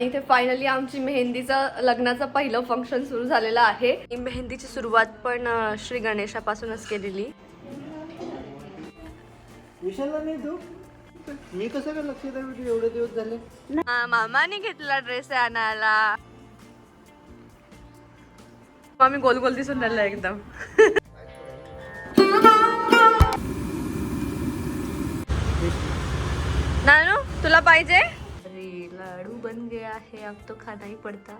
इथे फायनली आमची मेहंदीचं लग्नाचं पहिलं फंक्शन सुरू झालेलं आहे. मेहंदीची सुरुवात पण श्री गणेशापासूनच केलेली. विशालला नाही तू? मी कसं काय लक्ष द्यावी एवढे दिवस झाले. मामाने घेतला ड्रेस आणायला. आम्ही गोल गोल दिसून राहिला एकदम. नानू तुला पाहिजे? बन गया है अब तो खाना ही पड़ता।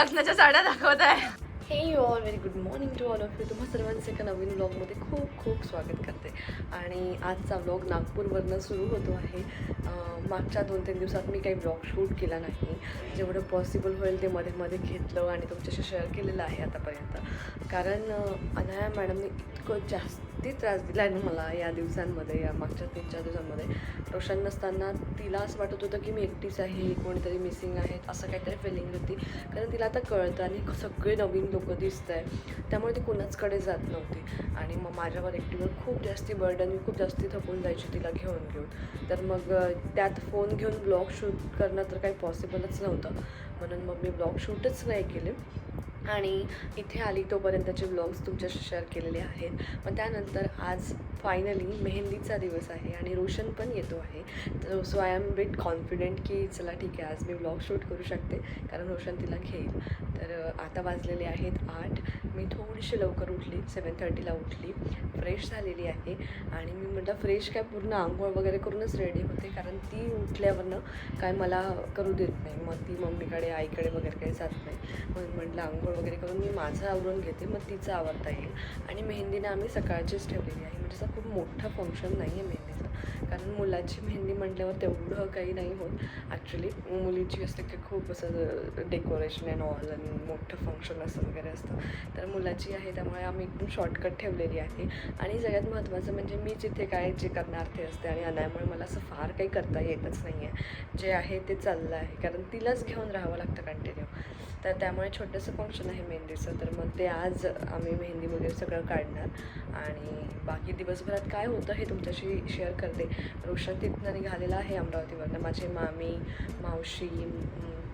लग्नाच्या साड्या दाखवत आहे hey you all very good morning to all of you तुम्हा सर्वांचं एका नवीन ब्लॉगमध्ये खूप खूप स्वागत करते. आणि आजचा ब्लॉग नागपूरवरनं सुरू होतो आहे. मागच्या दोन तीन दिवसात मी काही ब्लॉग शूट केला नाही. जेवढं पॉसिबल होईल ते मध्ये मध्ये घेतलं आणि तुमच्याशी शेअर केलेलं आहे आतापर्यंत. कारण अनाया मॅडमने इतकं जास्ती त्रास दिला आहे ना मला या दिवसांमध्ये या मागच्या तीन चार दिवसांमध्ये. रोशन नसताना तिला असं वाटत होतं की मी एकटीच आहे कोणीतरी मिसिंग आहेत असं काहीतरी फिलिंग होती. कारण तिला आता कळतं आणि सगळे नवीन लोक दिसत आहे त्यामुळे ती कुणाचकडे जात नव्हती. आणि मग माझ्यावर एकटीवर खूप जास्ती बर्डन मी खूप जास्ती थकून जायची तिला घेऊन घेऊन. तर मग त्यात फोन घेऊन ब्लॉग शूट करणं तर काही पॉसिबलच नव्हतं. म्हणून मग मी ब्लॉग शूटच नाही केले. आणि इथे आली तोपर्यंतचे ब्लॉग्स तुमच्याशी शेअर केलेले आहेत. पण त्यानंतर आज फायनली मेहंदीचा दिवस आहे आणि रोशन पण येतो आहे. तर so I am bit confident की चला ठीक आहे आज मी ब्लॉग शूट करू शकते कारण रोशन तिला घेईल तर आता वाजलेले आहेत आठ. मी थोडीशी लवकर उठली सेवन थर्टीला उठली. फ्रेश झालेली आहे. आणि मी म्हटलं फ्रेश काय पूर्ण आंघोळ वगैरे करूनच रेडी होते कारण ती उठल्यावरनं काय मला करू देत नाही. मग ती मम्मीकडे आईकडे वगैरे काही जात नाही. मग म्हटलं आंघोळ वगैरे करून मी माझं आवरून घेते मग तिचं आवडता येईल. आणि मेहंदीनं आम्ही सकाळचीच ठेवलेली आहे. म्हणजे असं खूप मोठं फंक्शन नाही आहे मेहंदी. कारण मुलाची मेहंदी म्हटल्यावर तेवढं काही नाही होत. ॲक्च्युली मुलीची असते की खूप असं डेकोरेशन अँड ऑल आणि मोठं फंक्शन असं वगैरे असतं. तर मुलाची आहे त्यामुळे आम्ही एकदम शॉर्टकट ठेवलेली आहे. आणि सगळ्यात महत्त्वाचं म्हणजे मी जिथे काय जे करणार ते असते आणि अनायामुळे मला असं फार काही करता येतच नाही आहे जे आहे ते चाललं आहे. कारण तिलाच घेऊन राहावं लागतं कंटिन्यू तर त्यामुळे छोटंसं फंक्शन आहे मेहंदीचं. तर मग ते आज आम्ही मेहंदी वगैरे सगळं काढणार. आणि बाकी दिवसभरात काय होतं हे तुमच्याशी शेअर करते. रोशन तिथनं निघालेला आहे अमरावतीवरनं. माझे मामी मावशी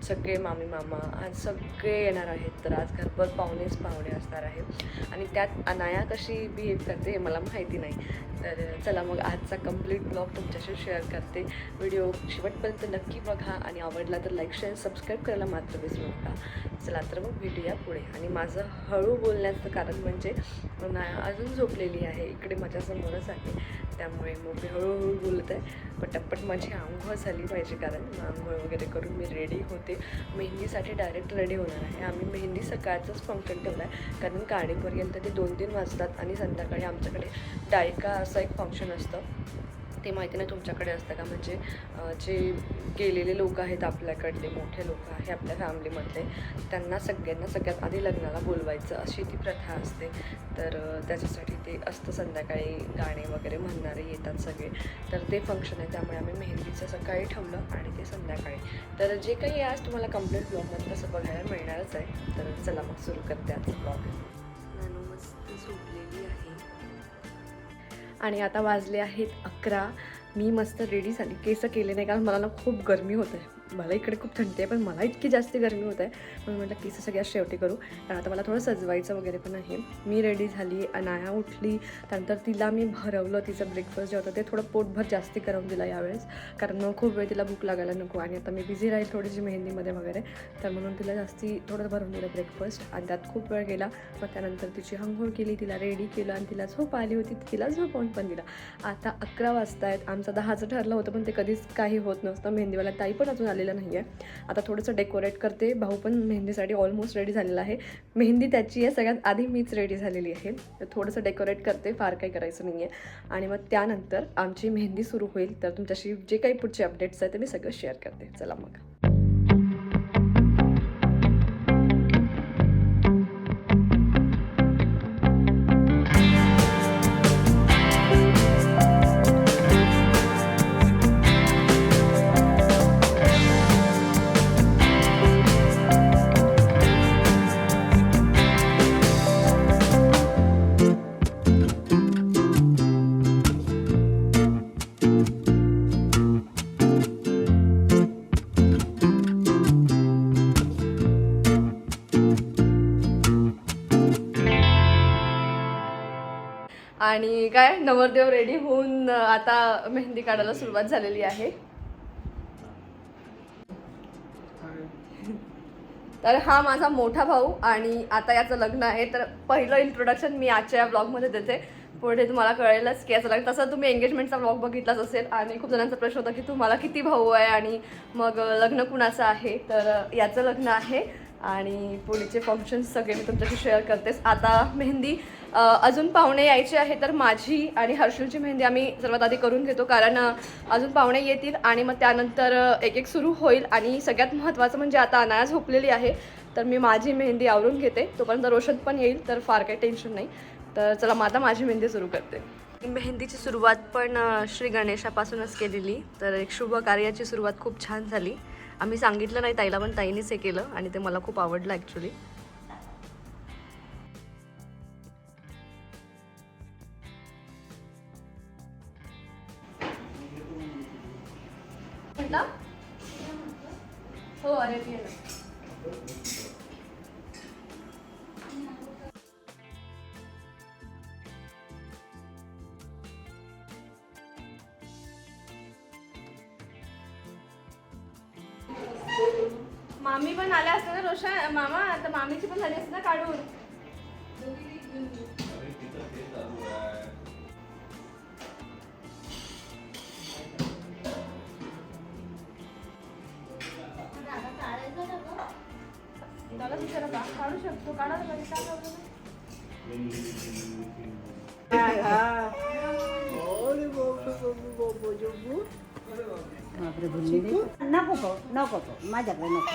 सगळे मामी मामा आज सगळे येणार आहेत. तर आज घरभर पाहुणेच पाहुणे असणार आहेत. आणि त्यात अनाया कशी बिहेव करते हे मला माहिती नाही. तर चला मग आजचा कंप्लीट ब्लॉग तुमच्याशी शेअर करते. व्हिडिओ शेवटपर्यंत नक्की बघा आणि आवडला तर लाईक शेअर सबस्क्राईब करायला मात्र विसरू नका. चला तर मग भेटूया पुढे. आणि माझं हळू बोलण्याचं कारण म्हणजे अनाया अजून झोपलेली आहे. इकडे माझ्यासमोरच आहे. त्यामुळे मग मी हळूहळू बोलत आहे. पटापट माझी आंघोळ झाली पाहिजे कारण आंघोळ वगैरे करून मी रेडी होते. मेहंदीसाठी डायरेक्ट रेडी होणार आहे. आम्ही मेहंदी सकाळचंच फंक्शन ठेवलं आहे. कारण काढेपर्यंत ते दोन तीन वाजतात आणि संध्याकाळी आमच्याकडे डायका असं एक फंक्शन असतं. ते माहिती नाही तुमच्याकडे असतं का? म्हणजे जे गेलेले लोक आहेत आपल्याकडले मोठे लोक आहे आपल्या फॅमिलीमधले त्यांना सगळ्यांना सगळ्यात आधी लग्नाला बोलवायचं अशी ती प्रथा असते. तर त्याच्यासाठी ते असतं संध्याकाळी गाणे वगैरे म्हणणारे येतात सगळे. तर ते फंक्शन आहे त्यामुळे आम्ही मेहंदीचं सकाळी ठेवलं आणि ते संध्याकाळी. तर जे काही आज तुम्हाला कंप्लीट ब्लॉगमध्ये तसं बघायला मिळणारच आहे. तर चला मग सुरू करते आजचं ब्लॉग आणि आता वाजले आहेत अकरा. मी मस्त रेडी झाली. केस केले नाही कारण मला ना खूप गरमी होत आहे. मला इकडे खूप थंडी आहे पण मला इतकी जास्त गरमी होत आहे. म्हणून म्हटलं केस सगळ्यात शेवटी करू? कारण आता मला थोडं सजवायचं वगैरे पण आहे. मी रेडी झाली अनाया उठली. त्यानंतर तिला मी भरवलं तिचं ब्रेकफास्ट जे होतं ते थोडं पोटभर जास्ती करून दिलं यावेळेस. कारण मग खूप वेळ तिला भूक लागायला नको आणि आता मी बिझी राहील थोडीशी मेहंदीमध्ये वगैरे. तर म्हणून तिला जास्ती थोडं भरून दिलं ब्रेकफास्ट आणि त्यात खूप वेळ गेला. मग त्यानंतर तिची अंघोळ केली तिला रेडी केलं आणि तिला झोप आली होती. तिला झोपवून पण दिला. आता अकरा वाजता आहेत आमचं दहाचं ठरलं होतं पण ते कधीच काही होत नसतं. मेहंदीवाला ताई पण अजून आलेलं नाही आहे आता थोडंसं डेकोरेट करते. भाऊ पण मेहंदीसाठी ऑलमोस्ट रेडी झालेला आहे. मेहंदी त्याची आहे. सगळ्यात आधी मीच रेडी झालेली आहे. तर थोडंसं डेकोरेट करते. फार काही करायचं नाही आहे आणि मग त्यानंतर आमची मेहंदी सुरू होईल. तर तुमच्याशी जे काही पुढचे अपडेट्स आहेत ते मी सगळं शेअर करते. चला मग. आणि काय नवरदेव रेडी होऊन आता मेहंदी काढायला सुरुवात झालेली आहे. तर हा माझा मोठा भाऊ आणि आता याचं लग्न आहे. तर पहिलं इंट्रोडक्शन मी आजच्या या ब्लॉगमध्ये देते. पुढे तुम्हाला कळेलच की याचं लग्न तसं तुम्ही एंगेजमेंटचा ब्लॉग बघितलाच असेल. आणि खूप जणांचा प्रश्न होता की तुम्हाला किती भाऊ आहे आणि मग लग्न कुणाचं आहे? तर याचं लग्न आहे. आणि पुढचे फंक्शन्स सगळे मी तुमच्याशी शेअर करतेच. आता मेहंदी अजून पाहुणे यायचे आहे तर माझी आणि हर्षलची मेहंदी आम्ही सर्वात आधी करून घेतो कारण अजून पाहुणे येतील आणि मग त्यानंतर एक एक सुरू होईल. आणि सगळ्यात महत्त्वाचं म्हणजे आता अनाया झोपलेली आहे तर मी माझी मेहंदी आवरून घेते. तोपर्यंत रोशन पण येईल तर फार काही टेन्शन नाही. तर चला मग आता माझी मेहंदी सुरू करते. मेहंदीची सुरुवात पण श्री गणेशापासूनच केलेली. तर एक शुभ कार्याची सुरुवात खूप छान झाली. आम्ही सांगितलं नाही ताईला पण ताईनीच हे केलं आणि ते मला खूप आवडलं ॲक्च्युली हो अरे विचारा काढू शकतो काढायला काय. नको नको. माझ्याकडे नको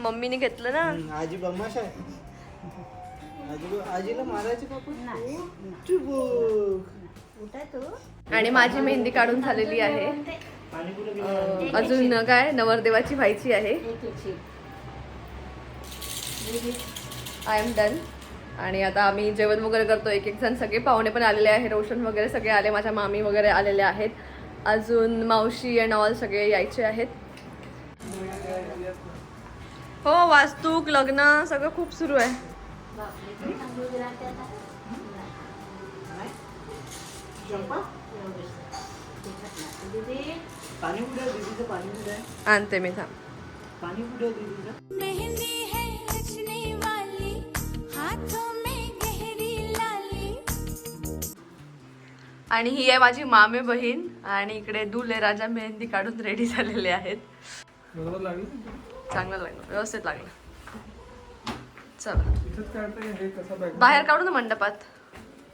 मम्मीने घेतलं ना आजी बमाश आहे आजीला मारायचे आणि माझी मेहंदी काढून झालेली आहे. अजून काय? नवरदेवाची व्हायची आहे. आय एम डन आणि आता आम्ही जेवण वगैरे करतो एक एक जण सगळे पाहुणे पण आलेले आहे रोशन वगैरे सगळे आले. माझ्या मामी वगैरे आलेले आहेत. अजून मावशी अँड ऑल सगळे यायचे आहेत. हो वास्तूक लग्न सगळं खूप सुरू आहे. पाणी कुठे आहे दीदीचं पाणी कुठे आहे. आणते मी थांब. पाणी कुठे आहे दीदीचं मेहंदी है रचने वाली हाथों में गहरी लाली. आणि ही आहे माझी मामे बहीण आणि इकडे दुले राजा मेहंदी काढून रेडी झालेले आहेत. चांगलं लागलं व्यवस्थित लागलं. चला. बाहेर काढू ना मंडपात.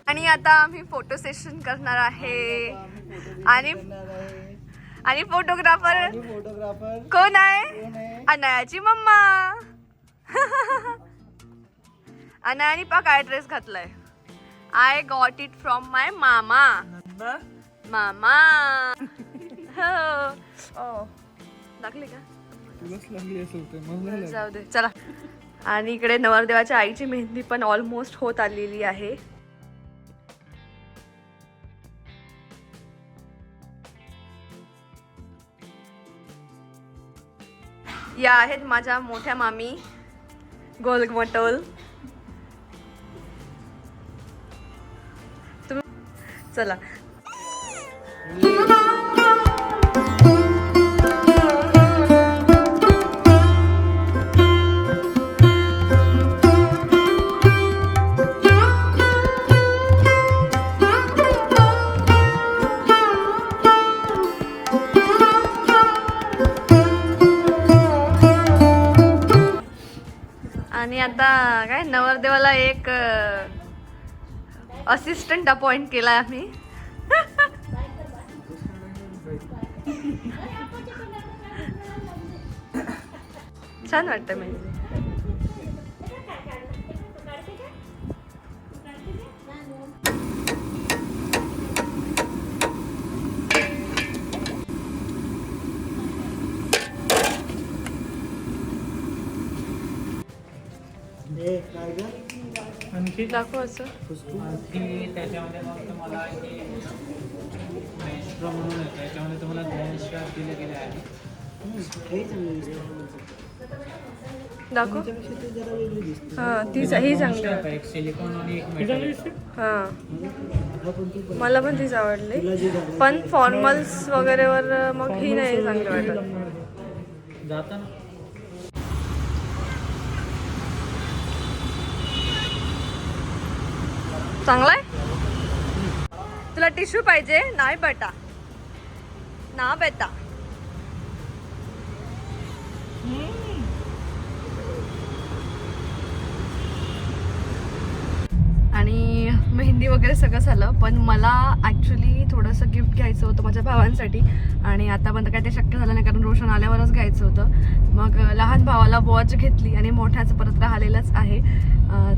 आणि आता आम्ही फोटो सेशन करणार आहे. आणि आणि फोटोग्राफर फोटोग्राफर कोण आहे? अनायाची मम्मा. अनायाने पा काय ड्रेस घातलाय. I got it from my मामा मामा. हो. लागले का? जाऊ दे चला. आणि इकडे नवरदेवाच्या आईची मेहंदी पण ऑलमोस्ट होत आलेली आहे. या आहेत माझ्या मोठ्या मामी गोलमटोल तुम्ही चला. आता काय नवरदेवाला एक असिस्टंट अपॉइंट केला आम्ही. छान वाटतं म्हणजे. दाखव असं. आणखी त्याच्यामध्ये मग तुम्हाला हे मेस्ट्रो म्हणून आहे त्याच्यामध्ये तुम्हाला दोन स्टार दिले गेले आहे हम्म, हेच मी दाखव. हा ती ही चांगली वाटते एक सिलिकॉन आणि एक मेटल हा पण ती पण मला पण तीच आवडली. पण फॉर्मल्स वगैरे वर मग ही नाही चांगली वाटत. जाताना? चांगलाय तुला टिश्यू पाहिजे नाही बेटा. ना बेटा. आणि मेहंदी वगैरे सगळं झालं पण मला ॲक्च्युली थोडंसं गिफ्ट घ्यायचं होतं माझ्या भावांसाठी. आणि आतापर्यंत काय ते शक्य झालं नाही कारण रोशन आल्यावरच घ्यायचं होतं. मग लहान भावाला वॉच घेतली आणि मोठ्याचं परत राहिलेलंच आहे.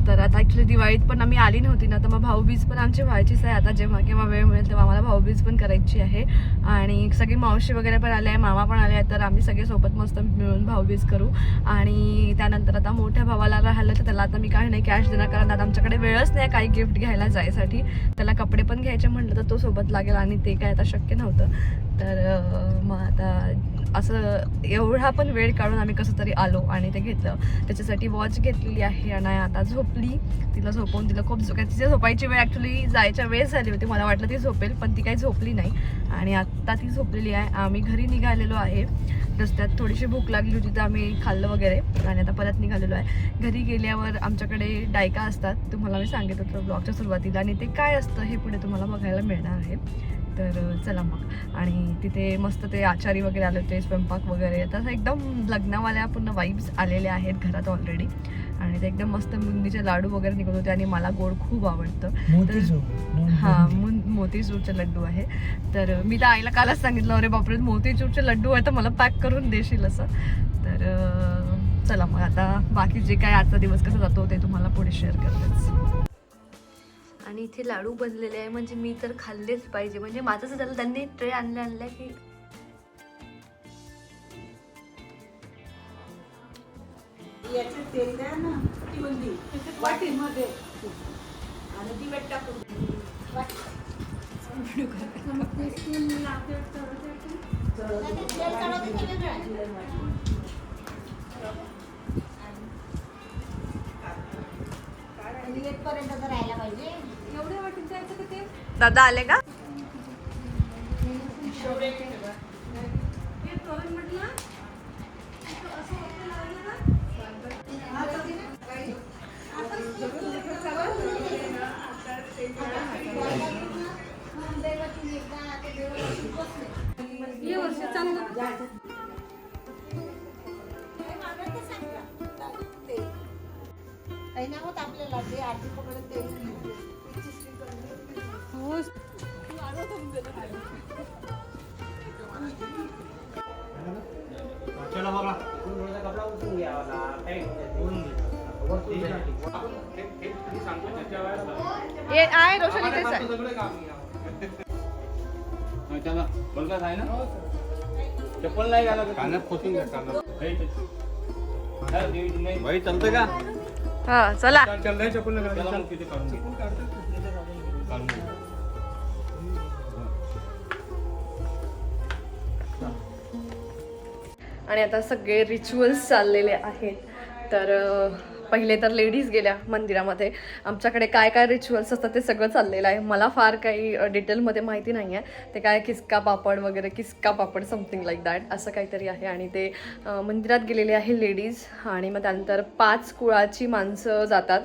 तर आता ॲक्च्युली दिवाळीत पण आम्ही आली नव्हती ना तर मग भाऊबीज पण आमची व्हायचीच आहे. आता जेव्हा केव्हा वेळ मिळेल तेव्हा आम्हाला भाऊबीज पण करायची आहे. आणि सगळी मावशी वगैरे पण आले आहे मामा पण आले आहेत तर आम्ही सगळे सोबत मस्त मिळून भाऊबीज करू. आणि त्यानंतर आता मोठ्या भावाला राहिलं तर त्याला आता मी काही नाही कॅश देणार कारण आता आमच्याकडे वेळच नाही काही गिफ्ट घ्यायला जायसाठी. त्याला कपडे पण घ्यायचे म्हटलं तर तो सोबत लागेल आणि ते काय आता शक्य नव्हतं. तर मग आता असं एवढा पण वेळ काढून आम्ही कसं तरी आलो आणि ते घेतलं. त्याच्यासाठी वॉच घेतलेली आहे आणि आता झोपली. तिला झोपवून तिला खूप झोप तिच्या झोपायची वेळ ॲक्च्युली जायच्या वेळेस झाली होती. मला वाटलं ती झोपेल पण ती काही झोपली नाही. आणि आत्ता ती झोपलेली आहे. आम्ही घरी निघालेलो आहे. रस्त्यात थोडीशी भूक लागली होती तर आम्ही खाल्लं वगैरे. आणि आता परत निघालेलो आहे. घरी गेल्यावर आमच्याकडे डायका असतात. तुम्हाला मी सांगितलं होतं ब्लॉगच्या सुरुवातीला. आणि ते काय असतं हे पुढे तुम्हाला बघायला मिळणार आहे. तर चला मग. आणि तिथे मस्त ते आचारी वगैरे आले होते स्वयंपाक वगैरे. तसं एकदम लग्नावाल्या पूर्ण वाईब्स आलेल्या आहेत घरात ऑलरेडी आणि ते एकदम मस्त बुंदीचे लाडू वगैरे निघत होते आणि मला गोड खूप आवडतं. मोतीचूर हा मोतीचूरचे लड्डू आहे. तर मी तर आईला कालच सांगितलं अरे बापरे मोतीचूरचे लड्डू आहे तर मला पॅक करून देशील असं. तर चला मग आता बाकी जे काय आजचा दिवस कसा जातो ते तुम्हाला पुढे शेअर करतेच. आणि इथे लाडू बनलेले आहे. म्हणजे मी तर खाल्लेच पाहिजे. म्हणजे माझं असं झालं त्यांनी ट्रे आणल्या आणल्या की याचं तेल द्या ना ती बुंदी वाटीमध्ये आणि ती वेट टाकून पर्यंत राहायला पाहिजे. दादा आले का? आहे ना? चप्पल नाही घाला कानात खोसून घ्या कानात. भाई चालतंय का? हा चला. चल नाही चप्पल नाही घाला तिथे काढून घे. काढून घे. आणि आता सगळे रिच्युअल्स चाललेले आहेत. तर अं, पहिले तर लेडीज गेल्या मंदिरामध्ये. आमच्याकडे काय काय रिच्युअल्स असतात ते सगळं चाललेलं आहे. मला फार काही डिटेलमध्ये माहिती नाही आहे. ते काय किसका पापड वगैरे किसका पापड समथिंग लाईक दॅट असं काहीतरी आहे. आणि ते मंदिरात गेलेले आहे लेडीज. आणि मग त्यानंतर पाच कुळाची माणसं जातात.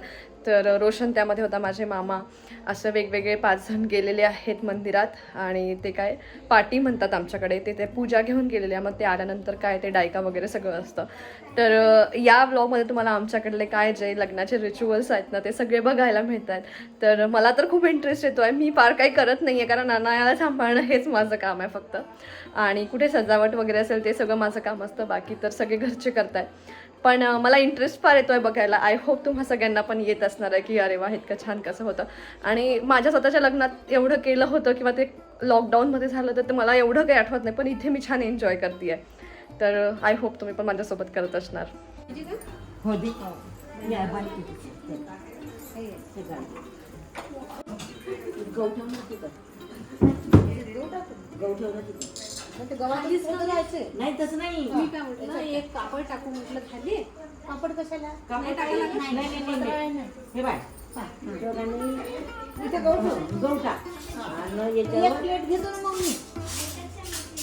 तर रोशन त्यामध्ये होता माझे मामा. असं वेगवेगळे पाच जण गेलेले आहेत मंदिरात आणि ते काय पाटी म्हणतात आमच्याकडे. ते ते पूजा घेऊन गेलेले मग ते आल्यानंतर काय ते डायका वगैरे सगळं असतं. तर या ब्लॉगमध्ये तुम्हाला आमच्याकडले काय जे लग्नाचे रिच्युअल्स आहेत ना ते सगळे बघायला मिळतात. तर मला तर खूप इंटरेस्ट येतो आहे मी फार काही करत नाही आहे कारण अनायाला सांभाळणं हेच माझं काम आहे फक्त. आणि कुठे सजावट वगैरे असेल ते सगळं माझं काम असतं. बाकी तर सगळे घरचे करत आहेत पण मला इंटरेस्ट फार येतो आहे बघायला. आय होप तुम्हा सगळ्यांना पण येत असणार आहे की अरे वा इतकं छान कसं होतं. आणि माझ्या स्वतःच्या लग्नात एवढं केलं होतं किंवा ते लॉकडाऊनमध्ये झालं तर मला एवढं काही आठवत नाही पण इथे मी छान एन्जॉय करते आहे तर आय होप तुम्ही पण माझ्यासोबत करत असणार. गौठवणं राहायचं. नाही तसं नाही. मी काय म्हटलं एक कापड टाकू म्हटलं खाली. कापड कशाला? कापड टाकायला नाही नाही. नाही नाही हे बाय. इथे गहू ठेव, गहू टाक. आणि याच्यावर प्लेट घेतो ना मग मी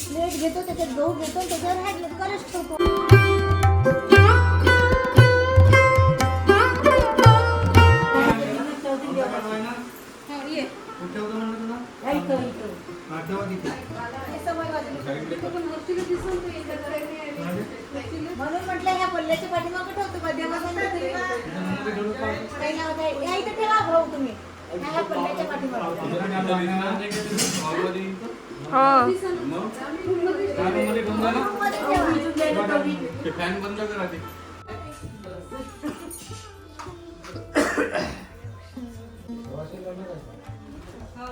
प्लेट घेतो त्याच्यात गहू घेतो त्याच्यावर हॅडलेट करत ठेवतो. कुठे होतं म्हणून म्हटलं ह्या पल्ल्याच्या पाठीमागं ठेवतो मध्यमागून काही नाव काय या इथं ठेवा भाऊ तुम्ही. ह्या पल्ल्याच्या पाठीमागं. फॅन बंद करा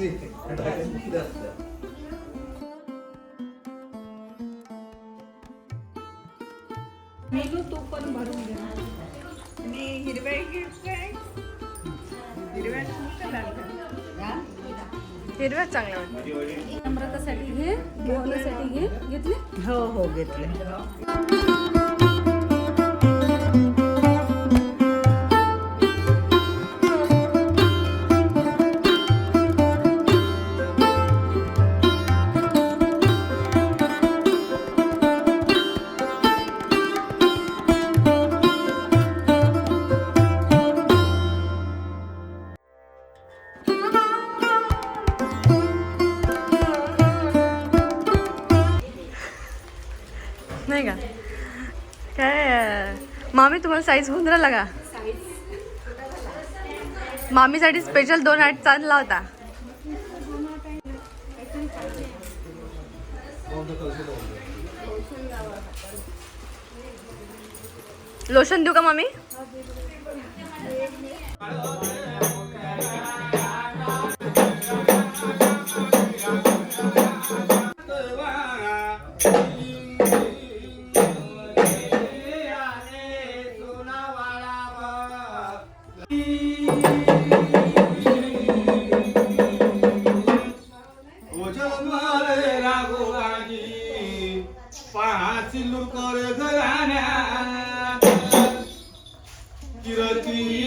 नाही वाटली किती असतं? हिरव्याच चांगल्या वाटतात. अमृतासाठी घे मोहनीसाठी घे. घेतले? हो हो घेतले. तुम्हाला साईज होऊन राहिला का मामीसाठी स्पेशल दोन आठ चालला होता. लोशन देऊ का मामी?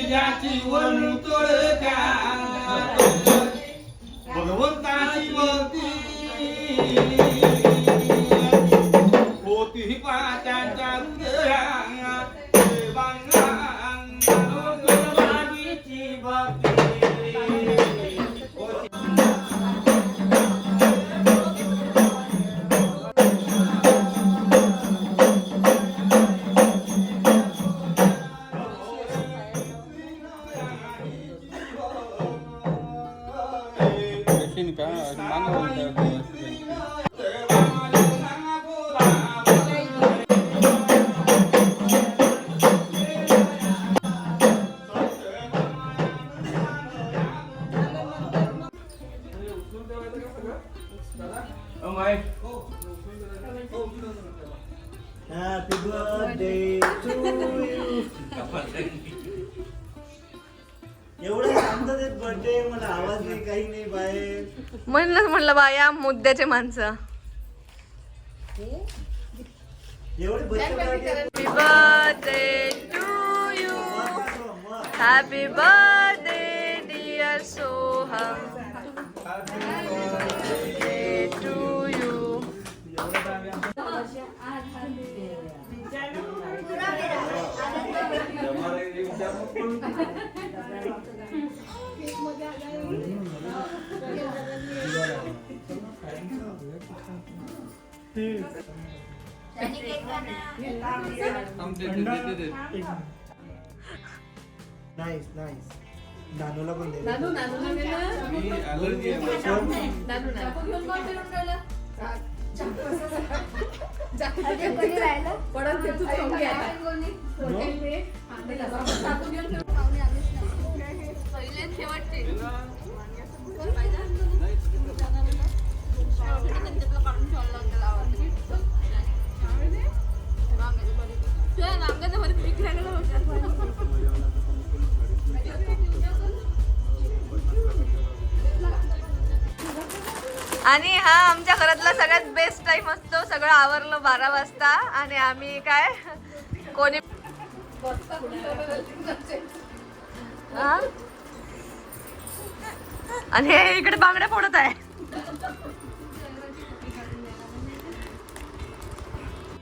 जाची वणू तोडत्या भगवंताची भक्ती मुद्द्याचे माणसं. नाईस नाईस नानूला पण दे. नानू नानूला गेलं अलर्जी आहे. नानू नानू घेऊन कोण? राहिलं आणि हा आमच्या घरातला सगळ्यात बेस्ट टाइम असतो. सगळं आवरलं बारा वाजता. आणि आम्ही काय? कोणी आणि हे इकडे बांगड्या फोडत आहे.